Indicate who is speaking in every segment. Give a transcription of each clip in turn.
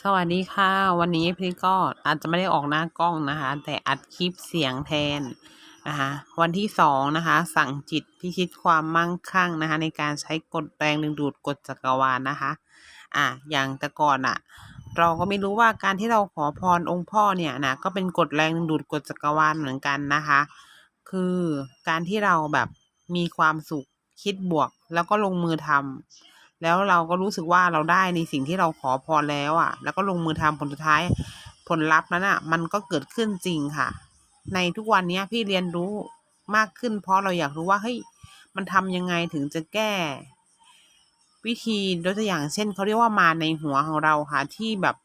Speaker 1: สวัสดีค่ะ วันนี้พี่ก็อาจจะไม่ได้ออกหน้ากล้องนะคะ แต่อัดคลิปเสียงแทนนะคะวันที่สองนะคะ สั่งจิตพิชิตความมั่งคั่งนะคะ ในการใช้กฎแรงดึงดูดกฎจักรวาลนะคะ อะอย่างแต่ก่อนอะ เราก็ไม่รู้ว่าการที่เราขอพรองค์พ่อเนี่ยนะก็เป็นกฎแรงดึงดูดกฎจักรวาลเหมือนกันนะคะ คือการที่เราแบบมีความสุขคิดบวกแล้วก็ลงมือทำ แล้วเราก็รู้สึกว่าเราได้ในสิ่งที่เราขอพรแล้วอะ แล้วก็ลงมือทำผลสุดท้ายผลลัพธ์นั้นอะ มันก็เกิดขึ้นจริงค่ะ ในทุกวันเนี้ยพี่เรียนรู้มากขึ้น เพราะเราอยากรู้ว่าเฮ้ยมันทำยังไงถึงจะแก้ วิธียกตัวอย่างเช่นเขาเรียกว่ามาในหัวของเราค่ะที่แบบ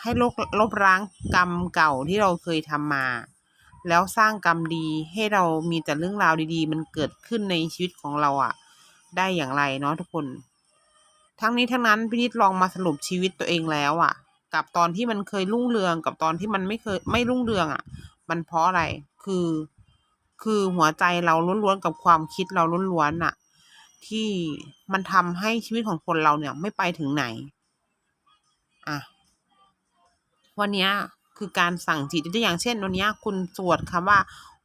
Speaker 1: ให้ลบลบล้างกรรมเก่าที่เราเคยทำมา แล้วสร้างกรรมดีให้เรามีแต่เรื่องราวดี ๆ มันเกิดขึ้นในชีวิตของเราอะ ได้อย่างไรเนาะทุกคน ทั้งนี้ทั้งนั้นพี่นิดลองมาสรุปชีวิตตัวเองแล้วอะ กับตอนที่มันเคยรุ่งเรืองกับตอนที่มันไม่เคยไม่รุ่งเรืองอะ มันเพราะอะไรคือ คือหัวใจเราล้วนๆกับความคิดเราล้วนๆน่ะ ที่มันทำให้ชีวิตของคนเราเนี่ยไม่ไปถึงไหน อะวันนี้คือการสั่งจิตตัวอย่างเช่นวันนี้คุณสวดคำว่า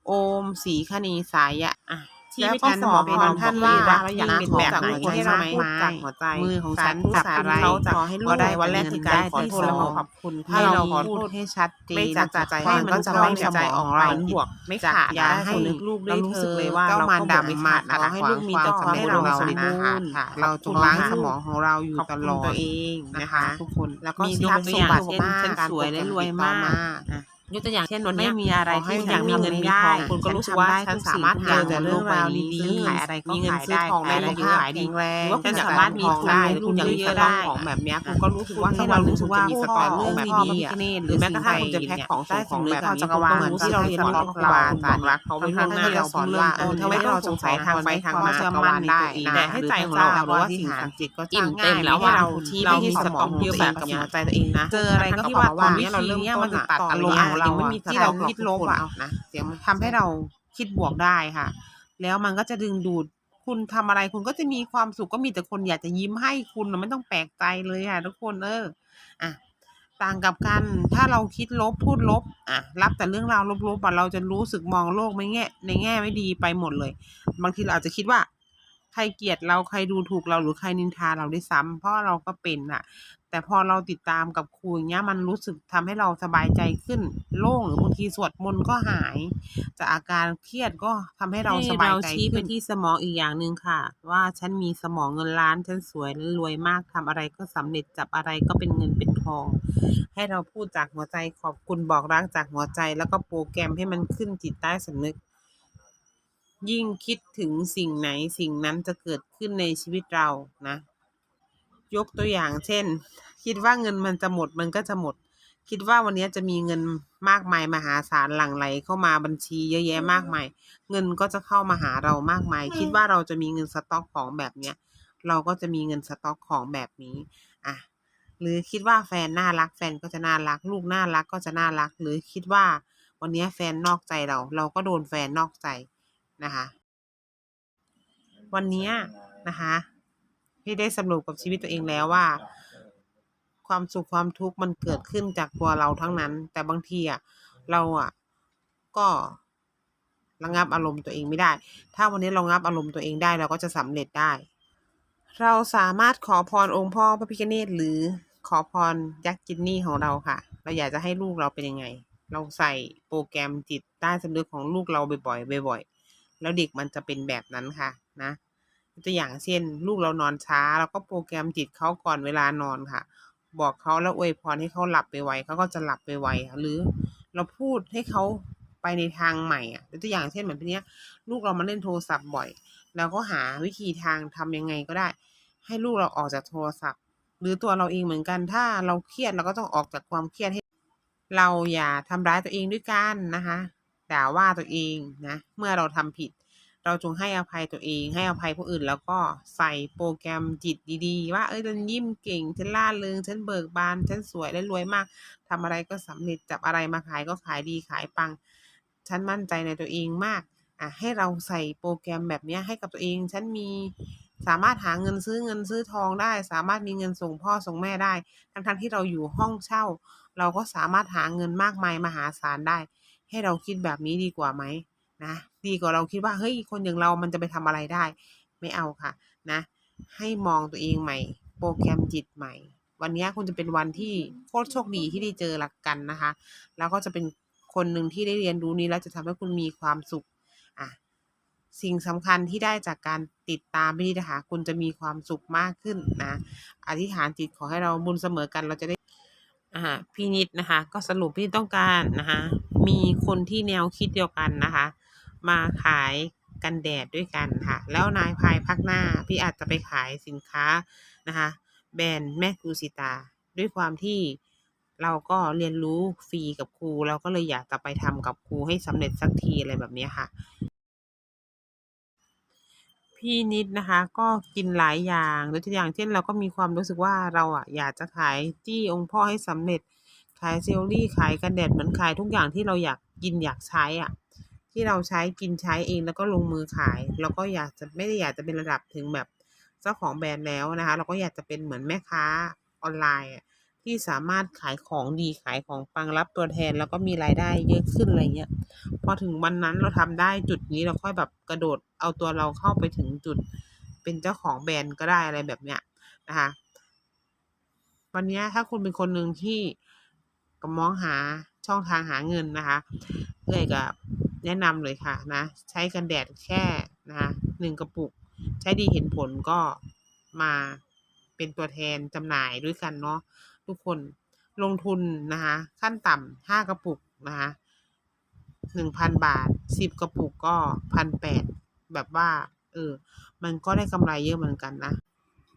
Speaker 1: โอมสีคณีสายะอะ
Speaker 2: ที่
Speaker 1: แล้ว
Speaker 2: ไม่
Speaker 1: ก็
Speaker 2: ทัน
Speaker 1: ส
Speaker 2: ห
Speaker 1: ม
Speaker 2: ม
Speaker 1: อ
Speaker 2: อ
Speaker 1: พ
Speaker 2: บอก
Speaker 1: รท่านว่า
Speaker 2: เราอยาก
Speaker 1: เป็น
Speaker 2: ขอ
Speaker 1: แบบ
Speaker 2: จาก
Speaker 1: ไหน
Speaker 2: หัวใจ
Speaker 1: ให้เรา
Speaker 2: ไหม
Speaker 1: พูดจากหัวใจ
Speaker 2: มือของ
Speaker 1: สา
Speaker 2: ฉัน
Speaker 1: ธุ
Speaker 2: จับ
Speaker 1: สาธุ
Speaker 2: อะไร
Speaker 1: เขาจะ
Speaker 2: ขอให้ลูก
Speaker 1: ก็ได้วันแรกคือการขอ
Speaker 2: ได้
Speaker 1: โทษแล้วก็ขอบคุณ
Speaker 2: ถ้า
Speaker 1: ให้
Speaker 2: เรา
Speaker 1: เรา
Speaker 2: พู
Speaker 1: พู
Speaker 2: ด
Speaker 1: ดให้ชัดเจน
Speaker 2: ไม่จากใจ
Speaker 1: ให้มัน
Speaker 2: ก็จะ
Speaker 1: เข้า
Speaker 2: ไม่
Speaker 1: ใน
Speaker 2: จาก
Speaker 1: ใจ
Speaker 2: ใจ
Speaker 1: ของ
Speaker 2: เรา
Speaker 1: เรา
Speaker 2: บวกไม่
Speaker 1: จาก
Speaker 2: ขาด
Speaker 1: อย่า
Speaker 2: ได้
Speaker 1: ให้
Speaker 2: นึกลูก
Speaker 1: เรา
Speaker 2: ได้
Speaker 1: รู้
Speaker 2: เธ
Speaker 1: สึก
Speaker 2: อ
Speaker 1: เลยว่า
Speaker 2: เจ้า
Speaker 1: เรา
Speaker 2: มาร
Speaker 1: ก็
Speaker 2: ดา
Speaker 1: บ่
Speaker 2: ไม่
Speaker 1: น
Speaker 2: มา
Speaker 1: มา
Speaker 2: ด
Speaker 1: ขอให้ลูกมีแต่ความ
Speaker 2: ให้
Speaker 1: บุญ
Speaker 2: เรา
Speaker 1: เรา
Speaker 2: ส
Speaker 1: ส
Speaker 2: ม
Speaker 1: ม
Speaker 2: บู
Speaker 1: บู
Speaker 2: ร
Speaker 1: ร
Speaker 2: ณ์
Speaker 1: ณ์
Speaker 2: ค่ะ
Speaker 1: เรา
Speaker 2: เรา
Speaker 1: ถู
Speaker 2: ถู
Speaker 1: ก
Speaker 2: ก
Speaker 1: ล้า
Speaker 2: ล้างง
Speaker 1: ส
Speaker 2: ส
Speaker 1: ม
Speaker 2: ม
Speaker 1: อ
Speaker 2: องง
Speaker 1: ของเราอยู่ตลอด
Speaker 2: ตัวเอง
Speaker 1: นะ
Speaker 2: นะคะคะ
Speaker 1: ทุกคน
Speaker 2: แล้วก็
Speaker 1: มี
Speaker 2: ท
Speaker 1: ย
Speaker 2: รั
Speaker 1: ก
Speaker 2: พย์
Speaker 1: ตัว
Speaker 2: ส
Speaker 1: อ
Speaker 2: ม
Speaker 1: ย่าง
Speaker 2: บัติ
Speaker 1: เช่น
Speaker 2: มาก
Speaker 1: ฉันสวยและรวยมาก
Speaker 2: อะ
Speaker 1: ยกตัวอย่างเช่นวัน
Speaker 2: ไม่
Speaker 1: เนี้ย
Speaker 2: มีอะไร
Speaker 1: ขให้
Speaker 2: ที่
Speaker 1: อยากมีเงินมีทองคุณก็รู้สึกว่าฉันสามารถหา
Speaker 2: เจอแต่เรื่องราวดีๆ
Speaker 1: ซื้อขายอะไรก็
Speaker 2: มีเงิน
Speaker 1: ขาย
Speaker 2: ซื้อ
Speaker 1: ได้
Speaker 2: ทองได้
Speaker 1: ขาย
Speaker 2: เย
Speaker 1: ได้
Speaker 2: อะ
Speaker 1: ขายดี
Speaker 2: แข็งแรง
Speaker 1: หรือว่าคุณ
Speaker 2: ฉัน
Speaker 1: สามารถมี
Speaker 2: สามารถ
Speaker 1: ทุนได้
Speaker 2: มี
Speaker 1: ทุน
Speaker 2: ทุน
Speaker 1: เยอะ
Speaker 2: เยอะ
Speaker 1: ๆ
Speaker 2: ๆ
Speaker 1: ได้
Speaker 2: ได้
Speaker 1: ของแบบเนี้ยคุณก็รู้สึกว่า
Speaker 2: ให้
Speaker 1: ให้
Speaker 2: เรา
Speaker 1: เรา
Speaker 2: รู้
Speaker 1: รู้
Speaker 2: สึ
Speaker 1: สึ
Speaker 2: ก
Speaker 1: ก
Speaker 2: ว่า
Speaker 1: ว่า
Speaker 2: มี
Speaker 1: มี
Speaker 2: ส
Speaker 1: ส
Speaker 2: ต
Speaker 1: ต
Speaker 2: อ
Speaker 1: อ
Speaker 2: รี่
Speaker 1: เรื่อง
Speaker 2: ดีๆ
Speaker 1: ดีๆ
Speaker 2: อะ
Speaker 1: อะ
Speaker 2: ห
Speaker 1: ห
Speaker 2: รื
Speaker 1: รืออ
Speaker 2: แม้
Speaker 1: แม้
Speaker 2: ก
Speaker 1: ก
Speaker 2: ระ
Speaker 1: ระ
Speaker 2: ทั่
Speaker 1: ทั่
Speaker 2: ง
Speaker 1: ง
Speaker 2: คุ
Speaker 1: คุณณ
Speaker 2: จะ
Speaker 1: จะ
Speaker 2: แพ็
Speaker 1: แพ็
Speaker 2: ค
Speaker 1: ค
Speaker 2: ข
Speaker 1: ข
Speaker 2: อ
Speaker 1: องง
Speaker 2: ใต้
Speaker 1: ใต้
Speaker 2: สำ
Speaker 1: สำ
Speaker 2: นึ
Speaker 1: นึ
Speaker 2: ก
Speaker 1: ก
Speaker 2: ข
Speaker 1: ข
Speaker 2: อ
Speaker 1: องง
Speaker 2: จั
Speaker 1: จั
Speaker 2: ก
Speaker 1: ก
Speaker 2: ร
Speaker 1: ร
Speaker 2: วาวาล
Speaker 1: ล
Speaker 2: ตา
Speaker 1: ตาม
Speaker 2: นี้
Speaker 1: รัก
Speaker 2: เขา
Speaker 1: เขา
Speaker 2: ไว้
Speaker 1: ไว้
Speaker 2: ล่
Speaker 1: ล่
Speaker 2: ว
Speaker 1: ว
Speaker 2: ง
Speaker 1: ง
Speaker 2: ห
Speaker 1: ห
Speaker 2: น้า
Speaker 1: น้า
Speaker 2: ให้
Speaker 1: ให้
Speaker 2: เรา
Speaker 1: เรา
Speaker 2: ส
Speaker 1: ส
Speaker 2: อ
Speaker 1: อนน
Speaker 2: ว่า
Speaker 1: ว่า
Speaker 2: เอ
Speaker 1: เอ
Speaker 2: อ
Speaker 1: อ
Speaker 2: ถ้า
Speaker 1: ถ้า
Speaker 2: ไม่
Speaker 1: ไม่
Speaker 2: เรา
Speaker 1: เรา
Speaker 2: ส
Speaker 1: ส
Speaker 2: ง
Speaker 1: ง
Speaker 2: สั
Speaker 1: สั
Speaker 2: ย
Speaker 1: ย
Speaker 2: ทา
Speaker 1: ทางง
Speaker 2: ไป
Speaker 1: ไป
Speaker 2: ทา
Speaker 1: ทางง
Speaker 2: มา
Speaker 1: มา
Speaker 2: จั
Speaker 1: จั
Speaker 2: ก
Speaker 1: ก
Speaker 2: ร
Speaker 1: ร
Speaker 2: วาวาล
Speaker 1: ล
Speaker 2: ได้
Speaker 1: ได้
Speaker 2: นะ
Speaker 1: นะ
Speaker 2: ให้
Speaker 1: ให้
Speaker 2: ใจ
Speaker 1: ใจ
Speaker 2: ข
Speaker 1: ข
Speaker 2: อ
Speaker 1: องง
Speaker 2: เรา
Speaker 1: เรา
Speaker 2: หรือ
Speaker 1: หรือ
Speaker 2: ว่า
Speaker 1: ว่า
Speaker 2: สิ่
Speaker 1: สิ่
Speaker 2: ง
Speaker 1: ง
Speaker 2: ศั
Speaker 1: ศั
Speaker 2: ก
Speaker 1: ก
Speaker 2: ดิ์
Speaker 1: ดิ์
Speaker 2: สิ
Speaker 1: สิ
Speaker 2: ท
Speaker 1: ท
Speaker 2: ธิ์
Speaker 1: ธิ์
Speaker 2: ก็
Speaker 1: ก็
Speaker 2: จะ
Speaker 1: อิ่ม
Speaker 2: ง่า
Speaker 1: เต็
Speaker 2: ย
Speaker 1: ม
Speaker 2: แล้
Speaker 1: แล้วว
Speaker 2: ว่า
Speaker 1: ว่า
Speaker 2: ที่
Speaker 1: เรา
Speaker 2: ไม่
Speaker 1: มี
Speaker 2: มี
Speaker 1: ส
Speaker 2: ส
Speaker 1: ต
Speaker 2: ต
Speaker 1: อ
Speaker 2: องง
Speaker 1: เย
Speaker 2: เย
Speaker 1: อะ
Speaker 2: อะ
Speaker 1: แบ
Speaker 2: แบบบ
Speaker 1: กับ
Speaker 2: กับ
Speaker 1: หั
Speaker 2: หั
Speaker 1: ว
Speaker 2: ว
Speaker 1: ใจ
Speaker 2: ใจ
Speaker 1: ตั
Speaker 2: ตัวว
Speaker 1: เอ
Speaker 2: เองง
Speaker 1: นะ
Speaker 2: นะ
Speaker 1: เจ
Speaker 2: เจ
Speaker 1: อ
Speaker 2: อ
Speaker 1: อะ
Speaker 2: อะไรไร
Speaker 1: ก็
Speaker 2: ก็
Speaker 1: ที่
Speaker 2: ที่
Speaker 1: ว่า
Speaker 2: ว่า
Speaker 1: ต
Speaker 2: ต
Speaker 1: อ
Speaker 2: อนน
Speaker 1: นี้
Speaker 2: นี้
Speaker 1: เรา
Speaker 2: เรา
Speaker 1: เริ่
Speaker 2: เริ่
Speaker 1: ม
Speaker 2: ม
Speaker 1: ต้
Speaker 2: ต้
Speaker 1: น
Speaker 2: น
Speaker 1: อะ
Speaker 2: ตั
Speaker 1: ตั
Speaker 2: ด
Speaker 1: ด
Speaker 2: อา
Speaker 1: อารร
Speaker 2: ม
Speaker 1: ม
Speaker 2: ณ์
Speaker 1: ณ์
Speaker 2: ข
Speaker 1: ข
Speaker 2: อ
Speaker 1: องง
Speaker 2: เรา
Speaker 1: เรา
Speaker 2: ไม่
Speaker 1: ไม่
Speaker 2: มี
Speaker 1: มี
Speaker 2: ที่
Speaker 1: ที่
Speaker 2: เรา
Speaker 1: เรา
Speaker 2: คิ
Speaker 1: คิ
Speaker 2: ด
Speaker 1: ด
Speaker 2: ล
Speaker 1: ล
Speaker 2: บบอะ
Speaker 1: อะ
Speaker 2: นะเสียง
Speaker 1: ทำให้เราคิดบวกได้ค่ะ แล้วมันก็จะดึงดูดคุณทำอะไรคุณก็จะมีความสุขก็มีแต่คนอยากจะยิ้มให้คุณน่ะไม่ต้องแปลกใจเลยค่ะทุกคนเอออะต่างกับกันถ้าเราคิดลบพูดลบอะรับแต่เรื่องราวลบๆอะเราจะรู้สึกมองโลกไม่แง่ในแง่ไม่ดีไปหมดเลย บางทีเราอาจจะคิดว่าใครเกลียดเราใครดูถูกเราหรือใครนินทาเราด้วยซ้ำเพราะเราก็เป็นอะ แต่พอเราติดตามกับครูอย่างเงี้ยมันรู้สึกทำให้เราสบายใจขึ้น โล่งหรือบางทีสวดมนต์ก็หาย จากอาการเครียดก็ทำให้เราสบายใจชี้ไปที่สมองอีกอย่างหนึ่งค่ะ ว่าฉันมีสมองเงินล้านฉันสวยและรวยมากทำอะไรก็สำเร็จจับอะไรก็เป็นเงินเป็นทอง ให้เราพูดจากหัวใจขอบคุณบอกรักจากหัวใจ แล้วก็โปรแกรมให้มันขึ้นจิตใต้สำนึก ยิ่งคิดถึงสิ่งไหนสิ่งนั้นจะเกิดขึ้นในชีวิตเรานะ ยกตัวอย่าง เช่น คิดว่าเงินมันจะหมดมันก็จะหมด คิดว่าวันนี้จะมีเงินมากมายมหาศาลหลั่งไหลเข้ามาบัญชีเยอะแยะมากมาย เงินก็จะเข้ามาหาเรามากมาย คิดว่าเราจะมีเงินสต็อกของแบบเนี้ย เราก็จะมีเงินสต็อกของแบบนี้อะหรือคิดว่าแฟนน่ารักแฟนก็จะน่ารัก ลูกน่ารักก็จะน่ารัก หรือคิดว่าวันนี้แฟนนอกใจเรา เราก็โดนแฟนนอกใจนะคะ วันนี้นะคะ พี่ได้สรุปกับชีวิตตัวเองแล้วว่า ความสุขความทุกข์มันเกิดขึ้นจากตัวเราทั้งนั้น แต่บางทีอะเราอะก็ระงับอารมณ์ตัวเองไม่ได้ ถ้าวันนี้เราระงับอารมณ์ตัวเองได้เราก็จะสำเร็จได้ เราสามารถขอพรองค์พ่อพระพิฆเนศหรือขอพรยักษ์จินนี่ของเราค่ะ เราอยากจะให้ลูกเราเป็นยังไง เราใส่โปรแกรมจิตใต้สำนึกของลูกเราบ่อยๆบ่อยๆแล้วเด็กมันจะเป็นแบบนั้นค่ะนะ ตัวอย่างเช่น ลูกเรานอนช้าเราก็โปรแกรมจิตเขาก่อนเวลานอนค่ะ บอกเขาแล้วอวยพรให้เขาหลับไปไวเขาก็จะหลับไปไวค่ะ หรือเราพูดให้เขาไปในทางใหม่อะตัวอย่างเช่นเหมือนทีเนี้ย ลูกเรามาเล่นโทรศัพท์บ่อยเราก็หาวิธีทางทำยังไงก็ได้ ให้ลูกเราออกจากโทรศัพท์ หรือตัวเราเองเหมือนกัน ถ้าเราเครียดเราก็ต้องออกจากความเครียดให้ เราอย่าทำร้ายตัวเองด้วยกันนะคะ ด่าว่าตัวเองนะ เมื่อเราทำผิด เราจงให้อภัยตัวเอง ให้อภัยผู้อื่น แล้วก็ใส่โปรแกรมจิตดีๆ ว่าเอ้ยฉันยิ้มเก่ง ฉันล่าเริง ฉันเบิกบาน ฉันสวยและรวยมากทำอะไรก็สำเร็จ จับอะไรมาขายก็ขายดีขายปัง ฉันมั่นใจในตัวเองมาก อะให้เราใส่โปรแกรมแบบนี้ให้กับตัวเอง ฉันมีสามารถหาเงินซื้อเงินซื้อทองได้ สามารถมีเงินส่งพ่อส่งแม่ได้ ทั้งๆที่เราอยู่ห้องเช่า เราก็สามารถหาเงินมากมายมหาศาลได้ ให้เราคิดแบบนี้ดีกว่าไหม นะดีกว่าเราคิดว่าเฮ้ยคนอย่างเรามันจะไปทำอะไรได้ ไม่เอาค่ะนะ ให้มองตัวเองใหม่ โปรแกรมจิตใหม่ วันนี้คุณจะเป็นวันที่โคตรโชคดีที่ได้เจอหลักกันนะคะ แล้วก็จะเป็นคนหนึ่งที่ได้เรียนรู้นี้แล้วจะทำให้คุณมีความสุขอะสิ่งสำคัญที่ได้จากการติดตามพี่นะคะคุณจะมีความสุขมากขึ้นนะ อธิษฐานจิตขอให้เราบุญเสมอกันเราจะได้อ่าพี่นิดนะคะ ก็สรุปพี่ต้องการนะคะมีคนที่แนวคิดเดียวกันนะคะ มาขายกันแดดด้วยกันค่ะ แล้วนายภายภาคหน้าพี่อาจจะไปขายสินค้านะคะแบรนด์แม่กูสิตา ด้วยความที่เราก็เรียนรู้ฟรีกับครูเราก็เลยอยากจะไปทำกับครูให้สำเร็จสักทีอะไรแบบนี้ค่ะ พี่นิดนะคะ ก็กินหลายอย่างยตัวอย่างเช่นเราก็มีความรู้สึกว่าเราอะอยากจะขายจี้องค์พ่อให้สำเร็จขายเจลลี่ขายกันแดดเหมือนขายทุกอย่างที่เราอยากกินอยากใช้อะ ที่เราใช้กินใช้เองแล้วก็ลงมือขาย เราก็อยากจะไม่ได้อยากจะเป็นระดับถึงแบบเจ้าของแบรนด์แล้วนะคะ เราก็อยากจะเป็นเหมือนแม่ค้าออนไลน์ที่สามารถขายของดีขายของปังรับตัวแทน แล้วก็มีรายได้เยอะขึ้นอะไรเงี้ยพอถึงวันนั้นเราทำได้จุดนี้เราค่อยแบบกระโดดเอาตัวเราเข้าไปถึงจุด เป็นเจ้าของแบรนด์ก็ได้อะไรแบบเนี้ยนะคะวันนี้ถ้าคุณเป็นคนหนึ่งที่กำลังมองหาช่องทางหาเงินนะคะเอ้ยกับ แนะนำเลยค่ะนะ ใช้กันแดดแค่นะคะหนึ่งกระปุก ใช้ดีเห็นผลก็มาเป็นตัวแทนจำหน่ายด้วยกันเนาะทุกคนลงทุนนะคะขั้นต่ำห้ากระปุกนะคะหนึ่งพันบาทสิบกระปุกก็พันแปดแบบว่า เออ มันก็ได้กำไรเยอะเหมือนกันนะ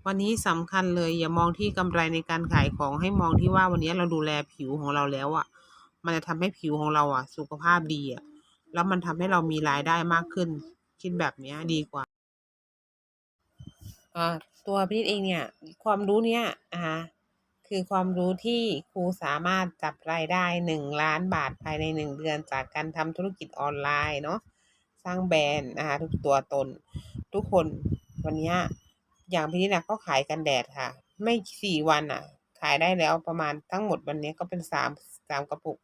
Speaker 1: วันนี้สำคัญเลยอย่ามองที่กำไรในการขายของให้มองที่ว่าวันนี้เราดูแลผิวของเราแล้วอะ่ะ มันจะทำให้ผิวของเราอะ่ะ สุขภาพดีอะ่ะ แล้วมันทำให้เรามีรายได้มากขึ้น คิดแบบนี้ดีกว่าตัวพี่เองเนี่ย ความรู้เนี้ยนะคะคือความรู้ที่ครูสามารถจับรายได้หนึ่งล้านบาทภายในหนึ่งเดือนจากการทำธุรกิจออนไลน์เนาะสร้างแบรนด์นะคะทุกตัวตน ทุกคนวันนี้อย่างพี่นิดนะก็ขายกันแดดค่ะ ไม่สี่วันอะ ขายได้แล้วประมาณทั้งหมดวันนี้ก็เป็นสามสามกระปุก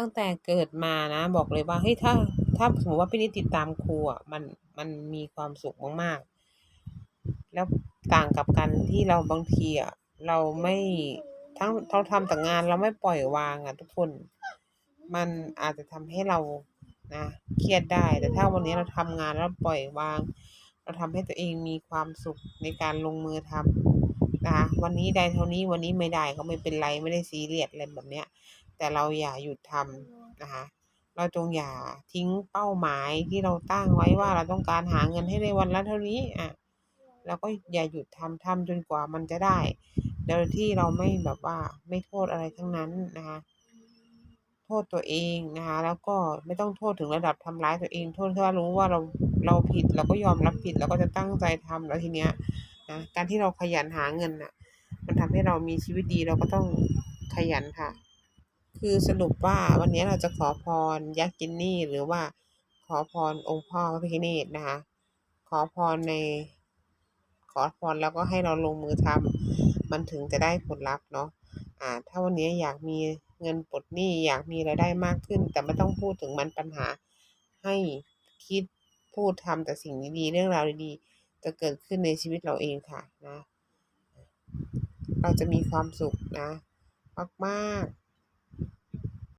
Speaker 1: ตั้งแต่เกิดมานะ บอกเลยว่าเฮ้ยถ้า ถ้าสมมติว่าพี่นิดติดตามครูอะมันมันมีความสุขมากๆ แล้วต่างกับกันที่เราบางทีอะเราไม่ทั้งเราทำแต่งานเราไม่ปล่อยวางอะทุกคน มันอาจจะทำให้เรานะเครียดได้ แต่ถ้าวันนี้เราทำงานแล้วปล่อยวาง เราทำให้ตัวเองมีความสุขในการลงมือทำนะคะวันนี้ได้เท่านี้วันนี้ไม่ได้ก็ไม่เป็นไรไม่ได้ซีเรียสอะไรแบบเนี้ย แต่เราอย่าหยุดทำนะคะ เราจงอย่าทิ้งเป้าหมายที่เราตั้งไว้ว่าเราต้องการหาเงินให้ได้วันละเท่านี้อะแล้วก็อย่าหยุดทำทำจนกว่ามันจะได้โดยที่เราไม่แบบว่าไม่โทษอะไรทั้งนั้นนะคะโทษตัวเองนะคะแล้วก็ไม่ต้องโทษถึงระดับทำร้ายตัวเองโทษแค่ว่ารู้ว่าเราเราผิดเราก็ยอมรับผิด แล้วก็จะตั้งใจทำแล้วทีเนี้ยนะการที่เราขยันหาเงินน่ะ มันทำให้เรามีชีวิตดีเราก็ต้องขยันค่ะ คือสรุปว่าวันนี้เราจะขอพรยักษ์กินนี่หรือว่าขอพรองค์พ่อพระพิฆเนศนะคะ ขอพรใน ขอพรแล้วก็ให้เราลงมือทำมันถึงจะได้ผลลัพธ์เนาะอ่า ถ้าวันนี้อยากมีเงินปลดหนี้อยากมีรายได้มากขึ้น แต่ไม่ต้องพูดถึงมันปัญหา ให้คิดพูดทำแต่สิ่งดีๆเรื่องราวดีๆ จะเกิดขึ้นในชีวิตเราเองค่ะนะ เราจะมีความสุขนะ มากๆ